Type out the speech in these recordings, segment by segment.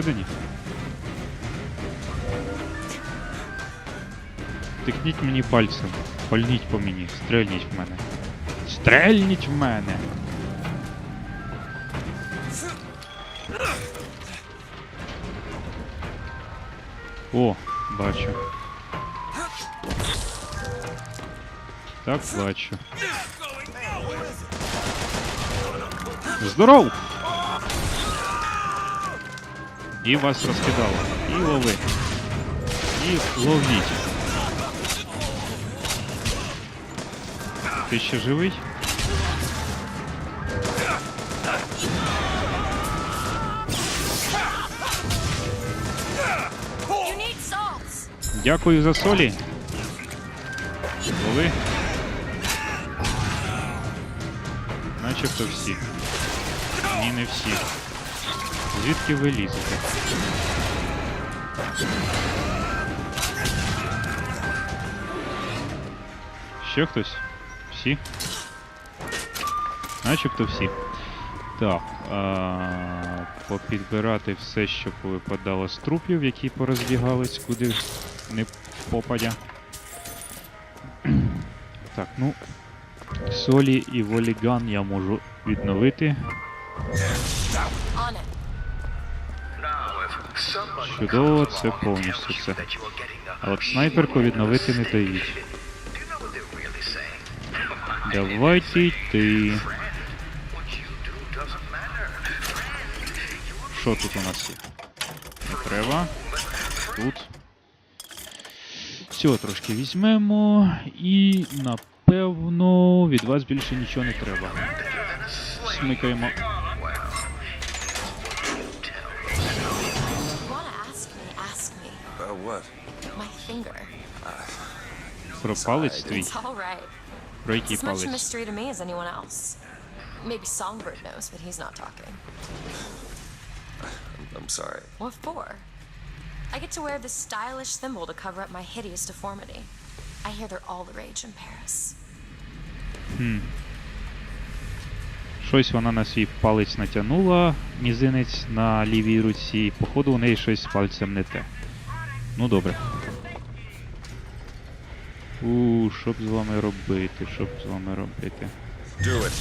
всередині? Тикніть мені пальцем. Пальніть по мені, стрельніть в мене. Стрельніть в мене! О, бачу. Так, бачу. Здоров! І вас розкидало. І лови. І ловіть. Ти ще живий? Дякую за солі. Лови. Начебто всі. Ні, не всі. Звідки ви лізете? Ще хтось? Всі? Начебто всі. Так. А, попідбирати все, що повипадало з трупів, які порозбігались, куди не попадя. Так, ну. Солі і воліган я можу відновити. Чудово, це повністю все. А от снайперку відновити не дають. Давайте йти. Що тут у нас? Не треба. Тут. Цього трошки візьмемо. І напевно від вас більше нічого не треба. Смикаємо. My finger. Про палець твій. It's all right. Про It's який as much a палець? mystery to me as anyone else. Maybe Songbird knows, but he's not talking. I'm sorry. What for? I get to wear this stylish thimble to cover up my hideous deformity. I hear they're all the rage in Paris. Щось вона на свій палець натягнула, мізинець на лівій руці. Походу, у неї щось з пальцем не те. Ну добре. У, що б з вами робити? Що б з вами робити? Do it.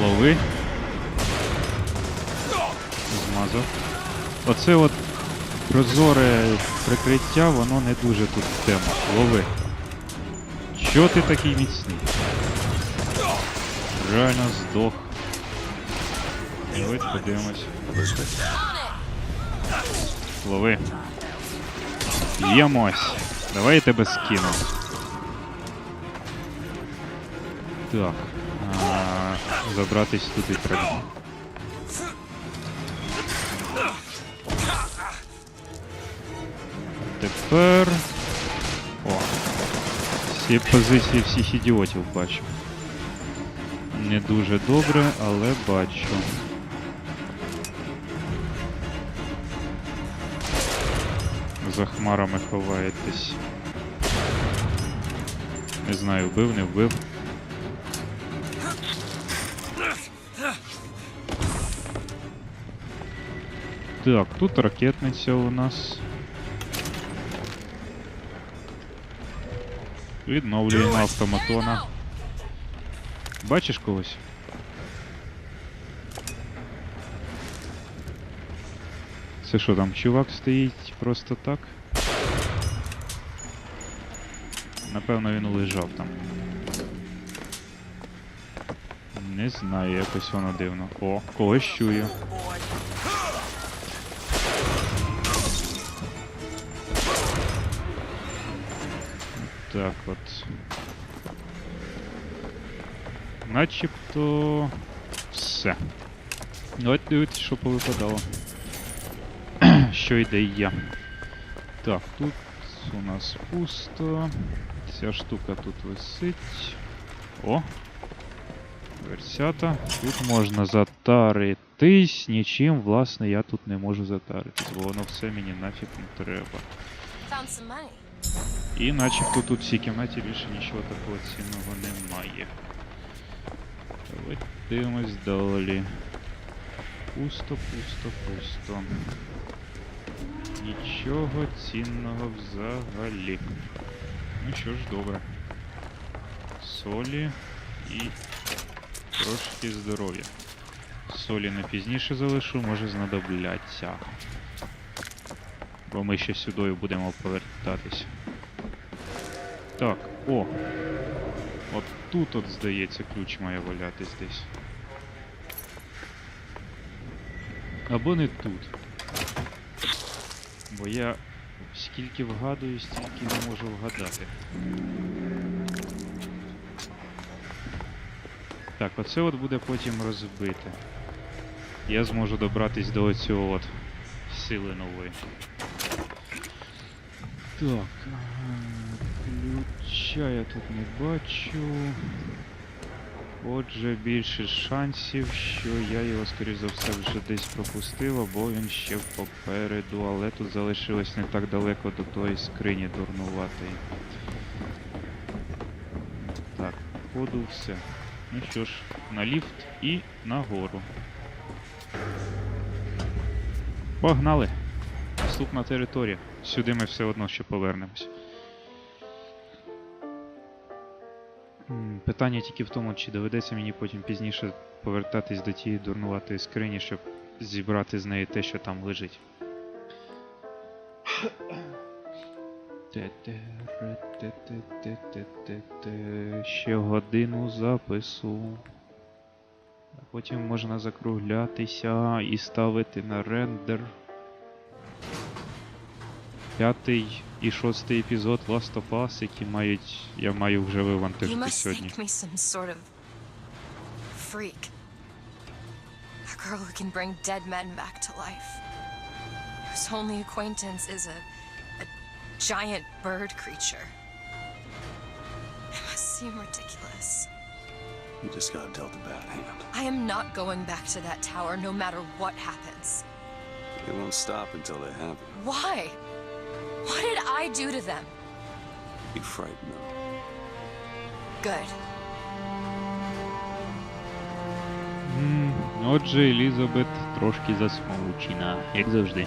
Лови. Змазав. Оце от прозоре прикриття, воно не дуже тут тема. Лови. Чо ти такий міцний? Реально здох. Давайте подивимось. Лови. Ємось. Давай я тебе скину. Так. А, забратись туди треба. Тепер. Всі позиції всіх ідіотів бачу. Не дуже добре, але бачу. За хмарами ховаєтесь. Не знаю, вбив, не вбив. Так, тут ракетниця у нас. Відновлюємо автоматона. Бачиш когось? Це що там, чувак стоїть просто так? Напевно, він лежав там. Не знаю, якось воно дивно. О, когось чую. Так от. Начебто все. Давайте дивитися, що повипадало. що йде є. Так, тут у нас пусто. Ця штука тут висить. О! Версята. Тут можна затарити затартись нічим, власне, я тут не можу затаритись, бо воно все мені нафіг не треба. І начебто тут в цій кімнаті більше нічого такого цінного немає. Давайте дивимось далі. Пусто, пусто, пусто. Нічого цінного взагалі. Ну що ж, добре. Солі і трошки здоров'я. Солі на пізніше залишу, може знадобляться. Бо ми ще сюди будемо повертатись. Так, о! От тут, от, здається, ключ має валятись десь. Або не тут. Бо я скільки вгадую, стільки не можу вгадати. Так, оце от буде потім розбите. Я зможу добратись до оцього от сили нової. Так. Ключа я тут не бачу. Отже, більше шансів, що я його, скоріш за все, вже десь пропустив, або він ще попереду, але тут залишилось не так далеко до тої скрині дурнуватої. Так, походу все. Ну що ж, на ліфт і нагору. Погнали! Наступна територія. Сюди ми все одно ще повернемось. Питання тільки в тому, чи доведеться мені потім пізніше повертатись до тієї дурнуватої скрині, щоб зібрати з неї те, що там лежить. Ще годину запису. А потім можна закруглятися і ставити на рендер. П'ятий і шостий епізод Last of Us, які мають. Я маю вже You вивантажити must сьогодні. think me some sort of freak. A girl who can bring dead men back to life. Whose only acquaintance is a, a giant bird creature. It must seem ridiculous. You just got dealt a bad hand. I am not going back to that tower no matter what happens. They won't stop until they have you. Why? What did I do to them? You frightened them. Good. Mm, Отже, Елізабет трошки засмучена, як завжди.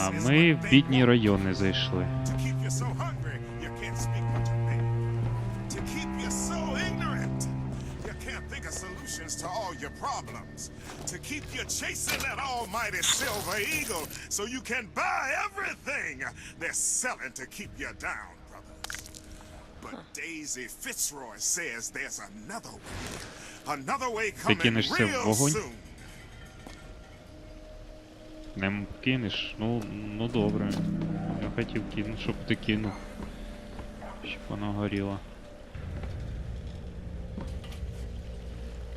А ми в бідні райони зайшли. solutions to all your problems. To keep you chasing that almighty silver eagle so you can buy everything they're selling to keep you down, brothers. But Daisy Fitzroy says there's another way. Another way coming кинешься в real вогонь? soon. Не м- кинеш? Ну, ну добре. Я хотів кинути, щоб ти кинув. Щоб вона горіла.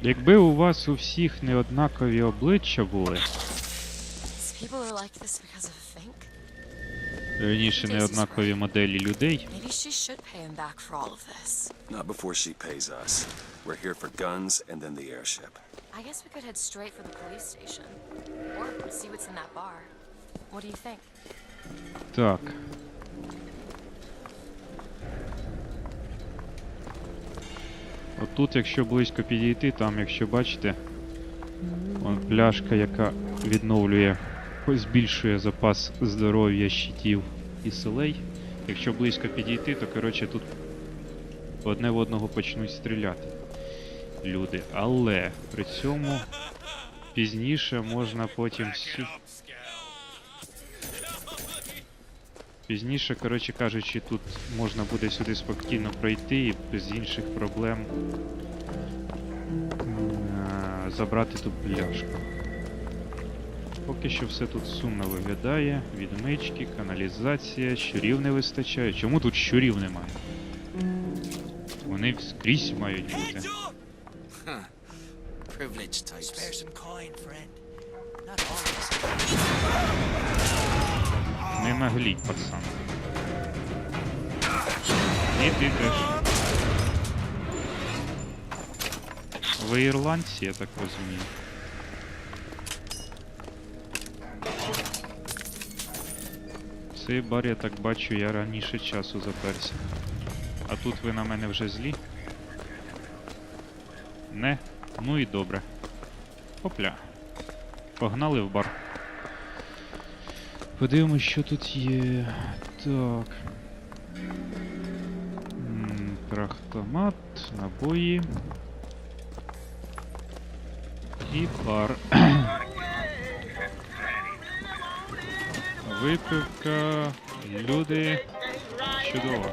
Якби у вас у всіх не однакові обличчя були, These people are like this because of Fink? верніше не однакові моделі людей. Not before she pays us. We're here for guns and then the airship. I guess we could head straight for the police station. Or see what's in that bar. What do you think? Так. Отут, якщо близько підійти, там, якщо бачите, вон пляшка, яка відновлює, збільшує запас здоров'я щитів і селей. Якщо близько підійти, то коротше тут одне в одного почнуть стріляти люди. Але при цьому пізніше можна потім сю- Пізніше, коротше кажучи, тут можна буде сюди спокійно пройти і без інших проблем забрати ту пляшку. Поки що все тут сумно виглядає. Відмички, каналізація, щурів не вистачає. Чому тут щурів немає? Вони скрізь мають бути. Privileged types. Spare some coin, friend. Not always. Не нагліть, пацан. І ти теж. Ви ірландці, я так розумію. Цей бар, я так бачу, я раніше часу заперся. А тут ви на мене вже злі. Не, ну і добре. Опля. Погнали в бар. Подивимось, що тут є. Так. Трахтомат, набої. І бар. Випивка. Люди. Чудово.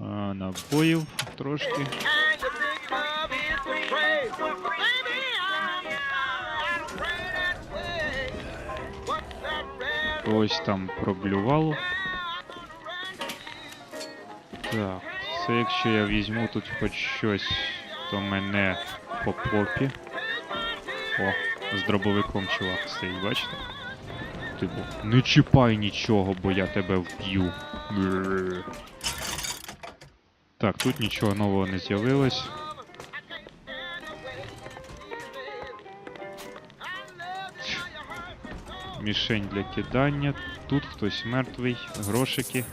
А, набоїв трошки. Ось там проблювало. Так, це якщо я візьму тут хоч щось, то мене по попі. О, з дробовиком чувак стоїть, бачите? Типу, не чіпай нічого, бо я тебе вб'ю. Так, тут нічого нового не з'явилось. Мішень для кидання. Тут хтось мертвий. Грошики.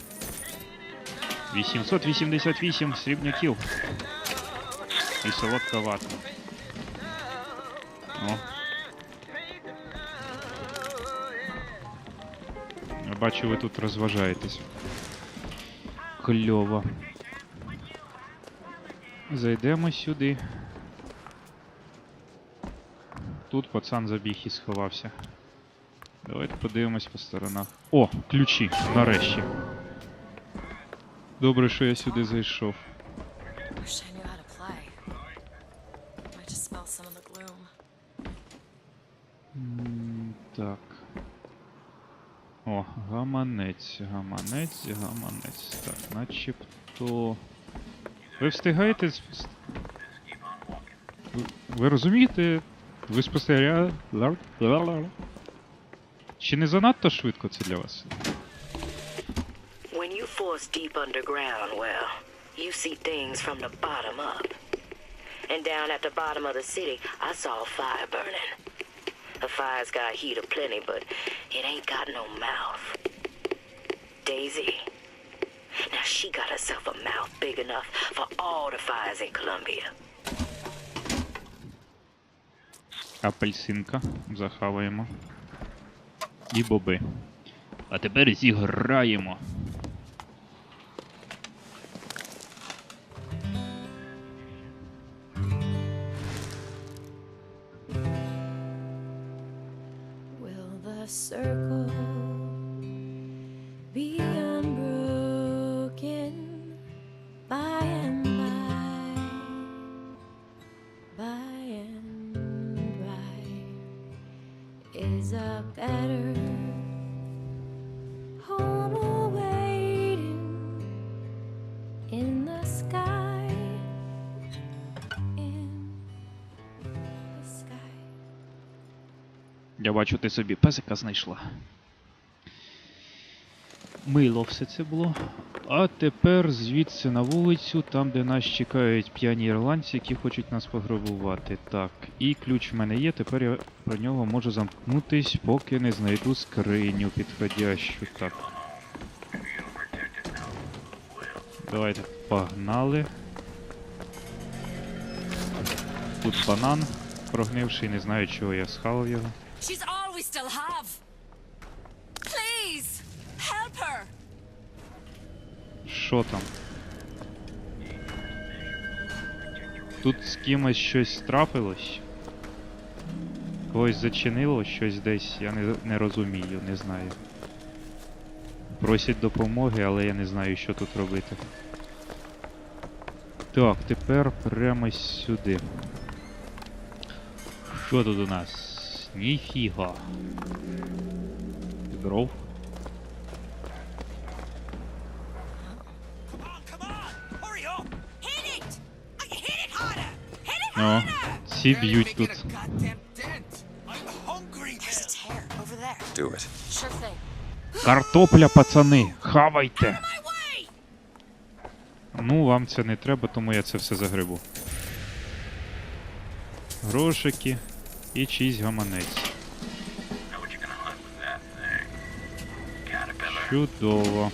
888 срібняків. І солодка вата. О. Бачу, ви тут розважаєтесь. Кльово. Зайдемо сюди. Тут пацан забіг і сховався. Давайте подивимось по сторонах. О, ключі, нарешті. Добре, що я сюди зайшов. М, Так. О, гаманець, гаманець, гаманець. Так, начебто. Ви встигаєте. ви розумієте? Ви спостерігаєте. Чи не занадто швидко це для вас? When you force deep underground, well, you see things from the bottom up. And down at the bottom of the city, I saw a fire burning. The fire's got heat aplenty, but it ain't got no mouth. Daisy. Now she got herself a mouth big enough for all the fires in Columbia. Апельсинка. Захаваємо. І боби. А тепер зіграємо. Is a better home awaiting in the sky. In the sky. Я бачу, ти собі песика знайшла. Мило все це було. А тепер звідси на вулицю, там, де нас чекають п'яні ірландці, які хочуть нас пограбувати. Так, і ключ в мене є, тепер я про нього можу замкнутись, поки не знайду скриню підходящу. Так. Давайте погнали. Тут банан прогнивший, не знаю, чого я схавав його. Що там? Тут з кимось щось трапилось? Когось зачинило щось десь, я не, не розумію, не знаю. Просять допомоги, але я не знаю, що тут робити. Так, тепер прямо сюди. Що тут у нас? Ніфіга. Дров. Do it. Sure thing. Картопля, пацани, хавайте! Ну, вам це не треба, тому я це все загребу. Грошики І чийсь гаманець. Чудово.